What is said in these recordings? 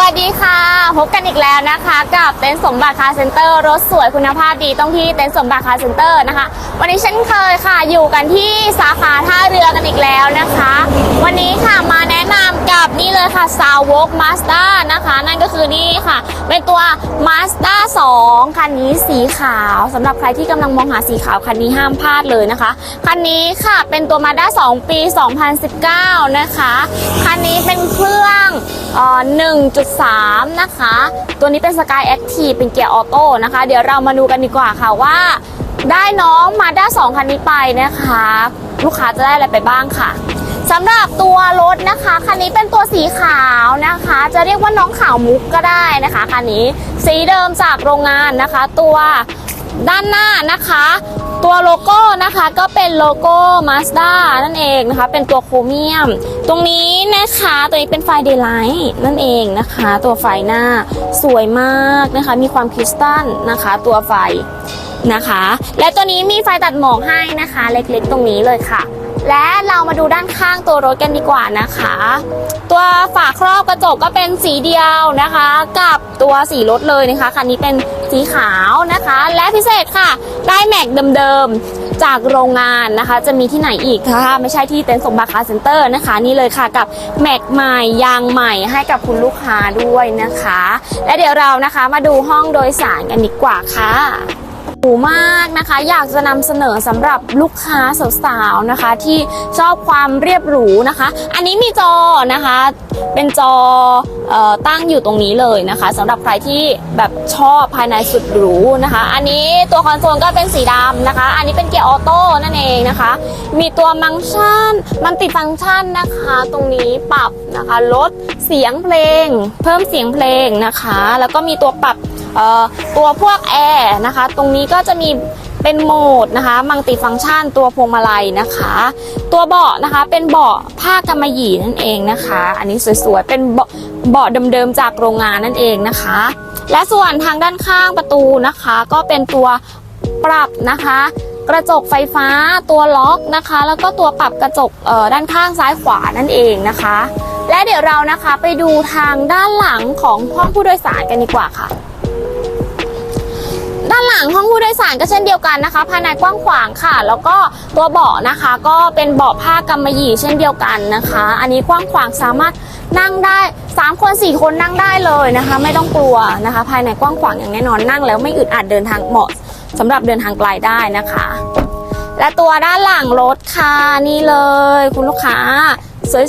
วัสดีค่ะ พบกันอีกแล้วนะคะ กับเต็นท์สมบัติคาร์เซ็นเตอร์รถสวยคุณภาพดีต้องที่เต็นท์สมบัติคาร์เซ็นเตอร์นะคะ วันนี้เช่นเคยค่ะอยู่กันที่สาขาท่าเรือกันอีกแล้วนะคะ วันนี้ค่ะมา เลยค่ะ s a w o k Mazda นะคะ นั่นก็คือนี่ค่ะ เป็นตัว Mazda 2 คันนี้สีขาวสำหรับใครที่กำลังมองหาสีขาวคันนี้ห้ามพลาดเลยนะคะ คันนี้ค่ะเป็นตัว Mazda 2 ปี 2019 นะคะ คันนี้เป็นเครื่องเอ่อ1.3 นะคะ ตัวนี้เป็น Sky Active เป็นเกียร์ออโต้นะคะ เดี๋ยวเรามาดูกันดีกว่าค่ะว่าได้น้อง Mazda 2คันนี้ไปนะคะ ลูกค้าจะได้อะไรไปบ้างค่ะ สำหรับตัวรถนะคะคันนี้เป็นตัวสีขาวนะคะ จะเรียกว่าน้องขาวมุกก็ได้นะคะคันนี้สีเดิมจากโรงงานนะคะ ตัวด้านหน้านะคะ ตัวโลโก้นะคะก็เป็นโลโก้ Mazda นั่นเองนะคะ เป็นตัวโครเมียม ตรงนี้นะคะตัวนี้เป็นไฟเดย์ไลท์นั่นเองนะคะ ตัวไฟหน้าสวยมากนะคะ มีความคริสตัลนะคะ ตัวไฟนะคะ และตัวนี้มีไฟตัดหมอกให้นะคะ เล็กๆตรงนี้เลยค่ะ และเรามาดูด้านข้างตัวรถกันดีกว่านะคะ ตัวฝาครอบกระจกก็เป็นสีเดียวนะคะ กับตัวสีรถเลยนะคะคันนี้เป็นสีขาวนะคะ และพิเศษค่ะ ได้แม็กเดิมๆ จากโรงงานนะคะ จะมีที่ไหนอีกคะไม่ใช่ที่เต็นท์สมบัติคาเซ็นเตอร์นะคะ นี่เลยค่ะกับแม็กใหม่ยางใหม่ให้กับคุณลูกค้าด้วยนะคะ และเดี๋ยวเรานะคะมาดูห้องโดยสารกันดีกว่าค่ะ หูมากนะคะ อยากจะนำเสนอสำหรับลูกค้าสาวๆนะคะ ที่ชอบความเรียบหรูนะคะ อันนี้มีจอนะคะ เป็นจออตั้งอยู่ตรงนี้เลยนะคะสำหรับใครที่แบบชอบภายในสุดหรูนะคะ อันนี้ตัวคอนโซลก็เป็นสีดำนะคะ อันนี้เป็นเกียร์ออโต้นั่นเองนะคะ มีตัวมังชันมันติดฟังก์ชันนะคะ ตรงนี้ปรับนะคะลดเสียงเพลง เพิ่มเสียงเพลงนะคะ แล้วก็มีตัวปรับ ตัวพวกแอร์นะคะ ตรงนี้ก็จะมีเป็นโหมดนะคะมังติฟังก์ชันตัวพวงมาลัยนะคะ ตัวเบาะนะคะเป็นเบาะผ้ากำมะหยี่นั่นเองนะคะ อันนี้สวยๆเป็นเบาะเบาะเดิมๆจากโรงงานนั่นเองนะคะ และส่วนทางด้านข้างประตูนะคะ ก็เป็นตัวปรับนะคะ กระจกไฟฟ้าตัวล็อกนะคะ แล้วก็ตัวปรับกระจกด้านข้างซ้ายขวานั่นเองนะคะ และเดี๋ยวเรานะคะไปดูทางด้านหลังของห้องผู้โดยสารกันดีกว่าค่ะ ด้านหลังห้องผู้โดยสารก็เช่นเดียวกันนะคะภายในกว้างขวางค่ะ แล้วก็ตัวเบาะนะคะ ก็เป็นเบาะผ้ากำมะหยี่เช่นเดียวกันนะคะ อันนี้กว้างขวางสามารถนั่งได้3คน4คนนั่งได้เลยนะคะ ไม่ต้องกลัวนะคะ ภายในกว้างขวางอย่างแน่นอนนั่ง แล้วไม่อึดอัดเดินทางเหมาะสำหรับเดินทางไกลได้นะคะ และตัวด้านหลังรถค่ะนี่เลย คุณลูกค้า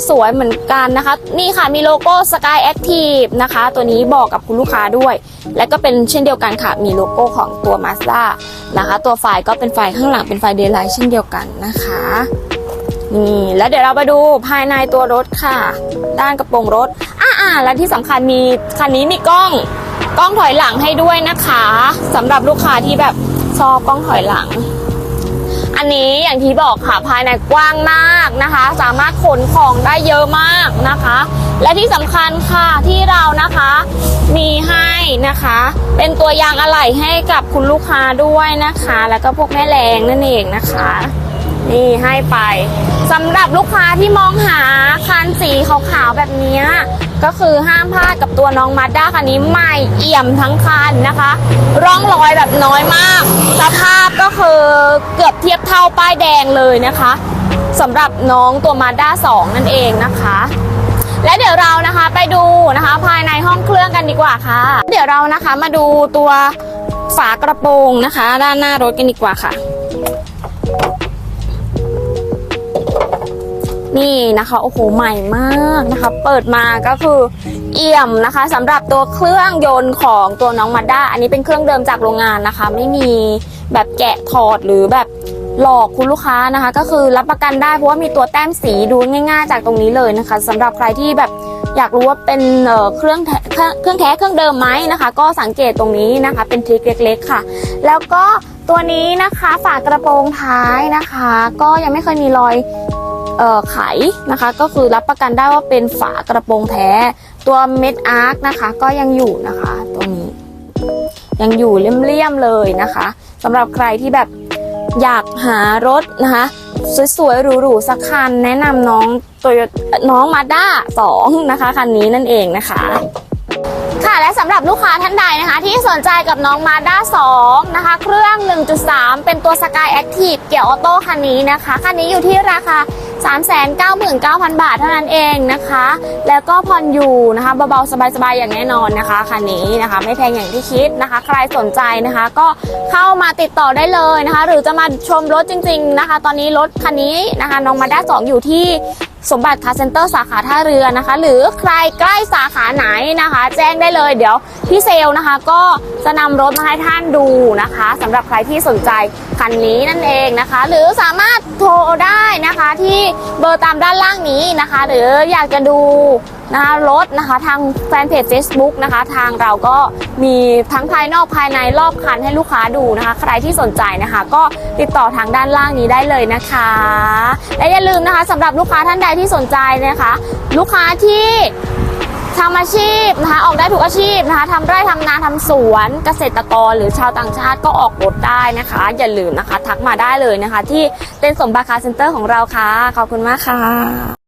สวยๆเหมือนกันนะคะ นี่ค่ะมีโลโก้ Sky Active นะคะ ตัวนี้บอกกับคุณลูกค้าด้วย และก็เป็นเช่นเดียวกันค่ะ มีโลโก้ของตัว Mazda นะคะ ตัวไฟก็เป็นไฟข้างหลังเป็นไฟเดย์ไลท์เช่นเดียวกันนะคะนี่แล้วเดี๋ยวเราไปดูภายในตัวรถค่ะ ด้านกระโปรงรถอ่าๆและที่สำคัญมีคันนี้มีกล้องกล้องถอยหลังให้ด้วยนะคะสำหรับลูกค้าที่แบบชอบกล้องถอยหลัง อันนี้อย่างที่บอกค่ะภายในกว้างมากนะคะ สามารถขนของได้เยอะมากนะคะ และที่สำคัญค่ะที่เรานะคะ มีให้นะคะ เป็นตัวยางอะไหล่ให้กับคุณลูกค้าด้วยนะคะ แล้วก็พวกแม่แรงนั่นเองนะคะ นี่ให้ไปสำหรับลูกค้าที่มองหาคันสีขาวๆแบบนี้ก็คือห้ามพลาดกับตัวน้องมาด้าคันนี้ใหม่เอี่ยมทั้งคันนะคะ ร่องรอยแบบน้อยมาก สภาพก็คือเกือบเทียบเท่าป้ายแดงเลยนะคะสำหรับน้องตัวมาด้า2นั่นเองนะคะและเดี๋ยวเรานะคะไปดูนะคะภายในห้องเครื่องกันดีกว่าค่ะ เดี๋ยวเรานะคะมาดูตัวฝากระโปรงนะคะ ด้านหน้ารถกันดีกว่าค่ะ นี่นะคะ โอ้โห ใหม่มากนะคะ เปิดมาก็คือเอี่ยมนะคะสำหรับตัวเครื่องยนต์ของตัวน้องมาด้าอันนี้เป็นเครื่องเดิมจากโรงงานนะคะ ไม่มีแบบแกะถอดหรือแบบหลอกคุณลูกค้านะคะ ก็คือรับประกันได้เพราะว่ามีตัวแต้มสีดูง่าย ๆ จากตรงนี้เลยนะคะสำหรับใครที่แบบอยากรู้ว่าเป็นเครื่องเครื่องแท้เครื่องเดิมไหมนะคะ ก็สังเกตตรงนี้นะคะ เป็นทริคเล็ก ๆ ค่ะ แล้วก็ตัวนี้นะคะฝากระโปรงท้ายนะคะ ก็ยังไม่เคยมีรอย ไขนะคะก็คือรับประกันได้ว่าเป็นฝากระโปรงแท้ ตัวเม็ดอาร์คนะคะก็ยังอยู่นะคะตัวนี้ ยังอยู่เลี่ยมๆเลยนะคะสำหรับใครที่แบบอยากหารถนะคะสวยๆหรูๆสักคันแนะนำน้องตัวน้องมาด้า2นะคะคันนี้นั่นเองนะคะค่ะและสำหรับลูกค้าท่านใดนะคะ ที่สนใจกับน้องมาด้า2นะคะ เครื่อง 1.3 เป็นตัว Sky Active เกียร์ออโต้คันนี้นะคะ คันนี้อยู่ที่ราคา 399,000 บาทเท่านั้นเองนะคะ แล้วก็ผ่อนอยู่นะคะเบาๆสบายๆอย่างแน่นอนนะคะคันนี้นะคะไม่แพงอย่างที่คิดนะคะ ใครสนใจนะคะ ก็เข้ามาติดต่อได้เลยนะคะ หรือจะมาชมรถจริง ๆนะคะ ตอนนี้รถคันนี้นะคะน้องมาด้า2อยู่ที่ สมบัติคาร์เซ็นเตอร์สาขาท่าเรือนะคะ หรือใครใกล้สาขาไหนนะคะ แจ้งได้เลยเดี๋ยวพี่เซลลนะคะ ก็จะนำรถมาให้ท่านดูนะคะ สำหรับใครที่สนใจคันนี้นั่นเองนะคะ หรือสามารถโทรได้นะคะที่เบอร์ตามด้านล่างนี้นะคะ หรืออยากจะดู นะคะรถนะคะทางแฟนเพจ Facebook นะคะทางเราก็มีทั้งภายนอกภายในรอบคันให้ลูกค้าดูนะคะ ใครที่สนใจนะคะ ก็ติดต่อทางด้านล่างนี้ได้เลยนะคะ และอย่าลืมนะคะสำหรับลูกค้าท่านใดที่สนใจนะคะ ลูกค้าที่ทำอาชีพนะคะออกได้ทุกอาชีพนะคะทำไร่ทำนาทำสวนเกษตรกรหรือชาวต่างชาติก็ออกรถได้นะคะ อย่าลืมนะคะ ทักมาได้เลยนะคะ ที่เต็นท์สมบัติคาร์เซ็นเตอร์ของเราค่ะ ขอบคุณมากค่ะ